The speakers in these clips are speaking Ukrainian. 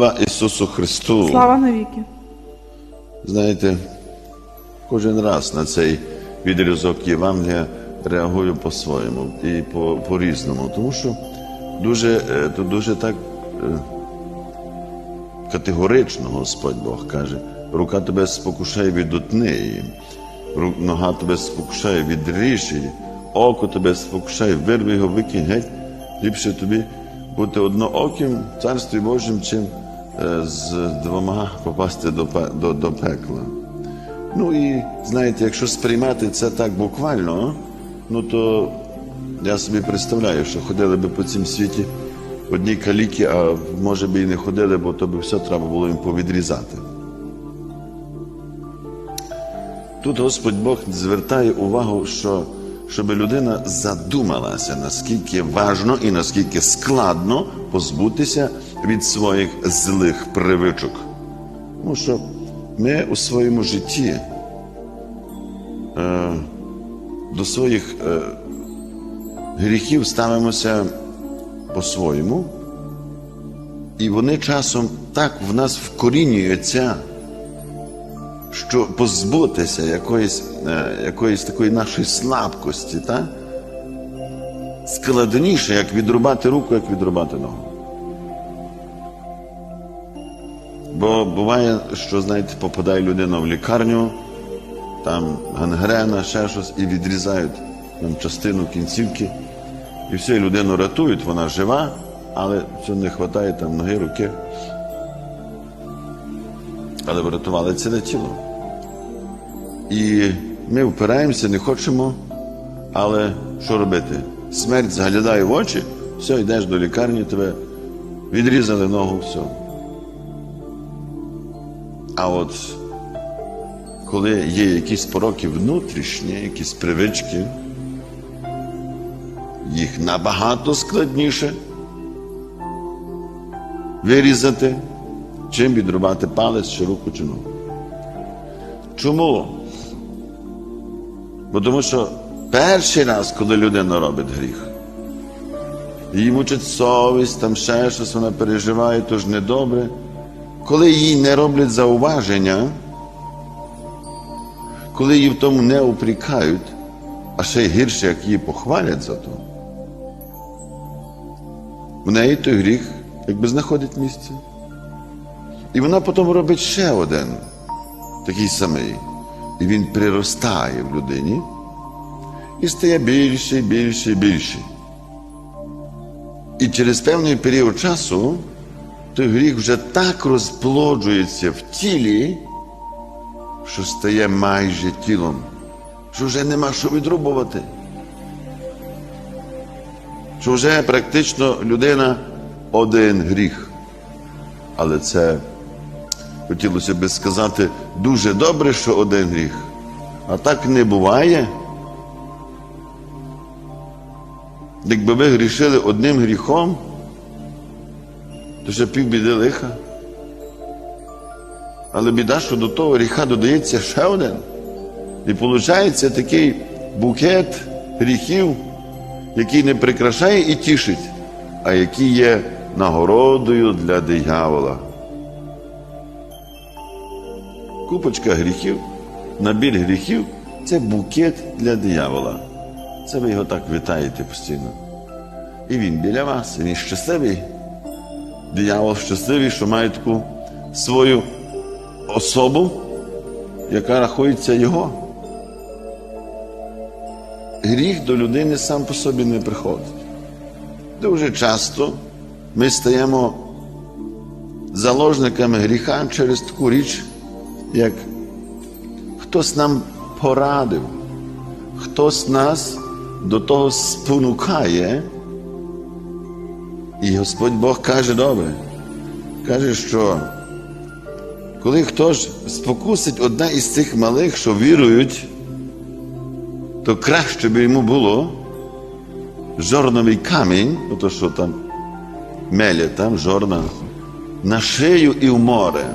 Слава Ісусу Христу! Слава навіки. Знаєте, кожен раз на цей відрізок Євангелія реагую по-своєму і по- по-різному. Тому що дуже, е, тут дуже так е, категорично Господь Бог каже: рука тебе спокушає від утни, нога тебе спокушає від ріжі, око тебе спокушає, вирви його, викинь геть. Ліпше тобі бути однооким в Царстві Божим, чим з двома попасти до, до, до пекла. Ну і знаєте, якщо сприймати це так буквально, ну то я собі представляю, що ходили би по цім світі одні каліки, а може би і не ходили, бо то би все треба було їм повідрізати. Тут Господь Бог звертає увагу, що щоб людина задумалася, наскільки важно і наскільки складно позбутися від своїх злих привичок. Тому що ми у своєму житті е, до своїх е, гріхів ставимося по-своєму, і вони часом так в нас вкорінюються, що позбутися якоїсь, е, якоїсь такої нашої слабкості, та? складніше, як відрубати руку, як відрубати ногу. Бо буває, що, знаєте, попадає людина в лікарню, там гангрена, ще щось, і відрізають там, частину кінцівки, і все, людину рятують, вона жива, але все не вистачає там ноги, руки. Але врятували ціле тіло. І ми впираємося, не хочемо, але що робити? Смерть заглядає в очі, все, йдеш до лікарні, тебе відрізали ногу, все. А от коли є якісь пороки внутрішні, якісь привички, їх набагато складніше вирізати, чим відрубати палець чи руку чи ногу. Чому? Бо тому що перший раз, коли людина робить гріх, її мучить совість, там ще щось вона переживає, то ж недобре. Коли їй не роблять зауваження, коли її в тому не упрікають, а ще гірше, як її похвалять за то, в неї той гріх якби знаходить місце. І вона потім робить ще один такий самий. І він приростає в людині і стає більше, більше, більше. І через певний період часу той гріх вже так розплоджується в тілі, що стає майже тілом, що вже нема що відрубувати. Що вже практично людина один гріх. Але це хотілося би сказати дуже добре, що один гріх. А так не буває. Якби ви грішили одним гріхом, ще півбіди лиха. Але біда, що до того гріха додається ще один. І виходить такий букет гріхів, який не прикрашає і тішить, а який є нагородою для диявола. Купочка гріхів, набір гріхів це букет для диявола. Це ви його так вітаєте постійно. І він біля вас, він щасливий. Диявол щасливий, що має таку свою особу, яка рахується його. Гріх до людини сам по собі не приходить. Дуже часто ми стаємо заложниками гріха через таку річ, як хтось нам порадив, хтось нас до того спонукає. І Господь Бог каже добре, каже, що коли хтось спокусить одна із цих малих, що вірують, то краще би йому було жорновий камінь, ото що там меля, там жорна, на шию і в море.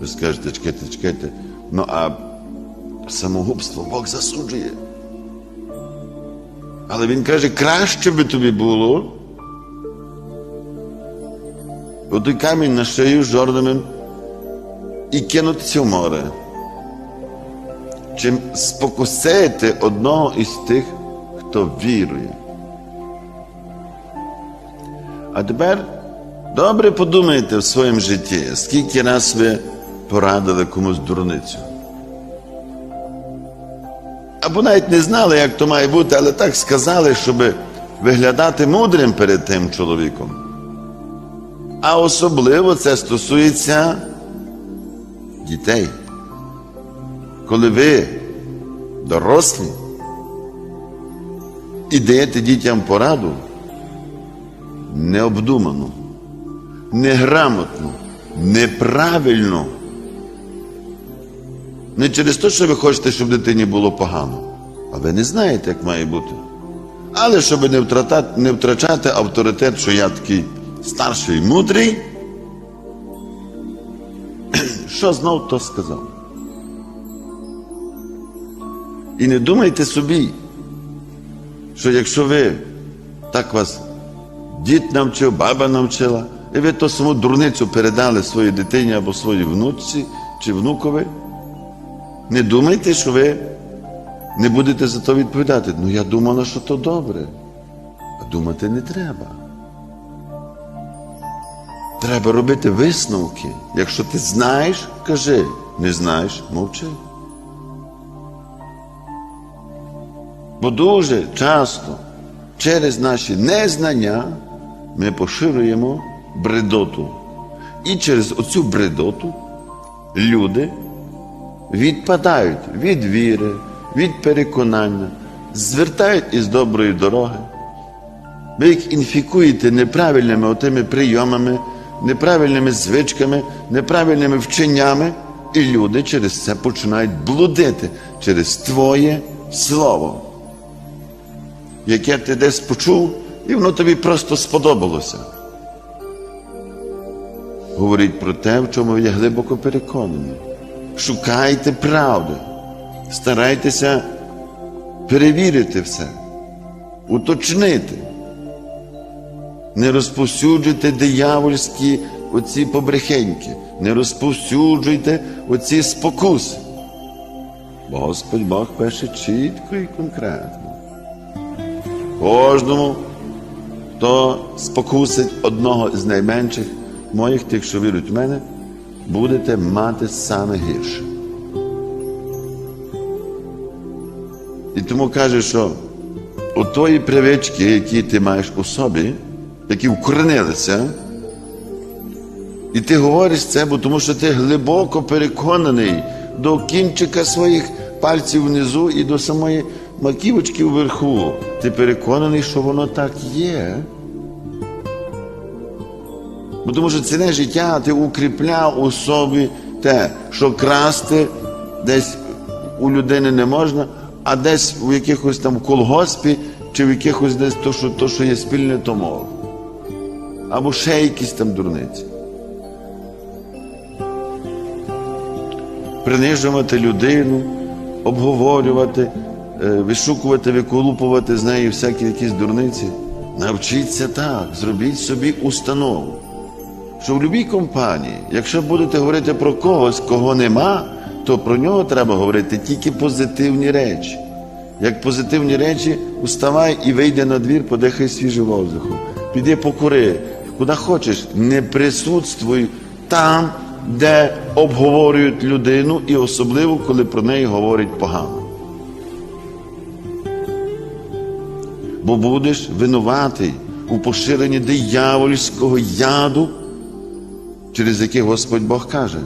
Ви скажете, чекайте, чекайте, ну а самогубство Бог засуджує. Але він каже, краще би тобі було, отой камінь на шию жорним і кинутися в море. Чим спокусити одного із тих, хто вірує. А тепер добре подумайте в своєму житті, скільки раз ви порадили комусь дурницю. Або навіть не знали, як то має бути, але так сказали, щоб виглядати мудрим перед тим чоловіком. А особливо це стосується дітей. Коли ви дорослі і даєте дітям пораду необдумано, неграмотно, неправильно. Не через те, що ви хочете, щоб дитині було погано, а ви не знаєте, як має бути. Але щоб не втрачати, не втрачати авторитет, що я такий старший мудрий, що знов то сказав. І не думайте собі, що якщо ви так вас дід навчив, баба навчила, і ви то саму дурницю передали своїй дитині або своїй внучці чи внукові, не думайте, що ви не будете за то відповідати. Ну я думала, що то добре. А думати не треба. Треба робити висновки. Якщо ти знаєш, кажи, не знаєш, мовчи. Бо дуже часто через наші незнання ми поширюємо бредоту. І через оцю бредоту люди відпадають від віри, від переконання, звертають із доброї дороги. Ви їх інфікуєте неправильними отими прийомами, неправильними звичками, неправильними вченнями, і люди через це починають блудити через Твоє Слово, яке ти десь почув, і воно тобі просто сподобалося. Говорить про те, в чому я глибоко переконаний. Шукайте правди, старайтеся перевірити все, уточнити. Не розповсюджуйте диявольські оці побрехеньки, не розповсюджуйте оці спокуси. Бо Господь Бог пише чітко і конкретно. Кожному, хто спокусить одного з найменших моїх, тих, що вірують в мене, будете мати саме гірше. І тому каже, що у тої привички, які ти маєш у собі, які вкоренилися, і ти говориш це, бо тому що ти глибоко переконаний до кінчика своїх пальців внизу і до самої маківочки вверху. Ти переконаний, що воно так є. Бо тому що ціле життя ти укріпляв у собі те, що красти десь у людини не можна, а десь у якихось там колгоспі чи в якихось десь то, що, то, що є спільне, то мова. Або ще якісь там дурниці. Принижувати людину, обговорювати, е, вишукувати, виколупувати з неї всякі якісь дурниці. Навчіться так, зробіть собі установу що в будь-якій компанії, якщо будете говорити про когось, кого нема, то про нього треба говорити тільки позитивні речі. Як позитивні речі, уставай і вийди на двір, подихай свіжим воздухом. Піди покури, куди хочеш, не присутствуй там, де обговорюють людину, і особливо, коли про неї говорять погано. Бо будеш винуватий у поширенні диявольського яду через яке Господь Бог каже,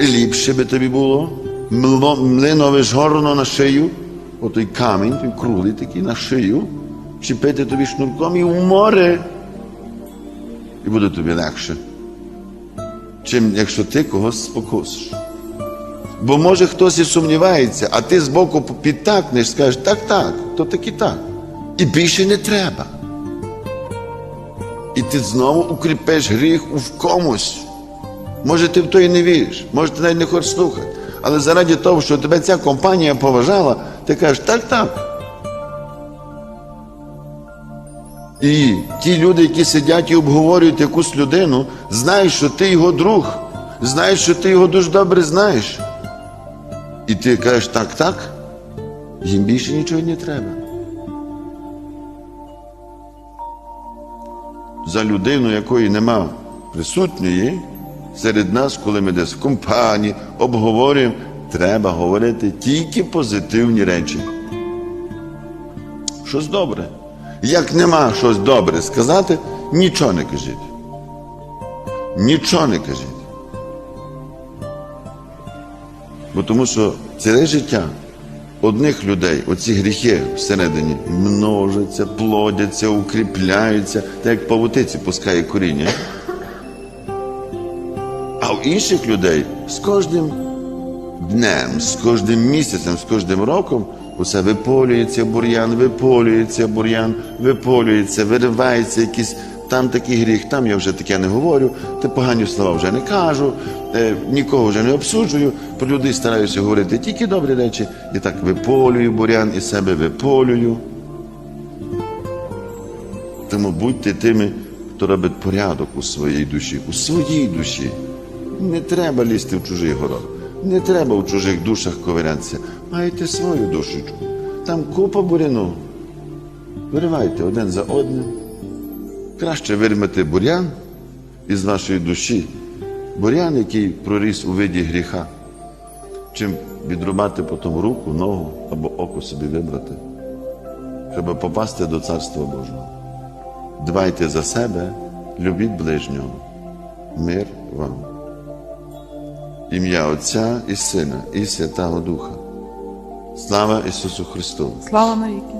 ліпше би тобі було млинове жорно на шию, отой камінь, той круглий такий на шию, чіпити тобі шнурком і в море. І буде тобі легше, чим якщо ти когось спокусиш. Бо може хтось і сумнівається, а ти збоку підтакнеш, скажеш, так, так, то так і так. І більше не треба. І ти знову укріпиш гріх в комусь. Може, ти в то і не віриш, може, ти навіть не хочеш слухати. Але заради того, що тебе ця компанія поважала, ти кажеш, так, так. І ті люди, які сидять і обговорюють якусь людину, знають, що ти його друг, знаєш, що ти його дуже добре знаєш. І ти кажеш так, так, їм більше нічого не треба. За людину, якої нема присутньої серед нас, коли ми десь в компанії обговорюємо, треба говорити тільки позитивні речі. Щось добре. Як нема щось добре сказати, нічого не кажіть. Нічого не кажіть. Бо тому що ціле життя одних людей, оці гріхи всередині множаться, плодяться, укріпляються, так як павутиці пускає коріння. А у інших людей з кожним днем, з кожним місяцем, з кожним роком усе виполюється бур'ян, виполюється бур'ян, виполюється, виривається якийсь там такий гріх, там я вже таке не говорю, те погані слова вже не кажу, е, нікого вже не обсуджую, про людей стараюся говорити тільки добрі речі, і так виполюю бур'ян і себе виполюю. Тому будьте тими, хто робить порядок у своїй душі, у своїй душі. Не треба лізти в чужий город, не треба в чужих душах ковирятися. Майте свою душечку. Там купа буряну. Виривайте один за одним. Краще вирмати бурян із вашої душі, бурян, який проріс у виді гріха, чим відрубати потім руку, ногу або око собі вибрати, щоб попасти до Царства Божого. Дбайте за себе, любіть ближнього. Мир вам. Ім'я Отця і Сина, і Святого Духа. Слава Ісусу Христу! Слава навіки.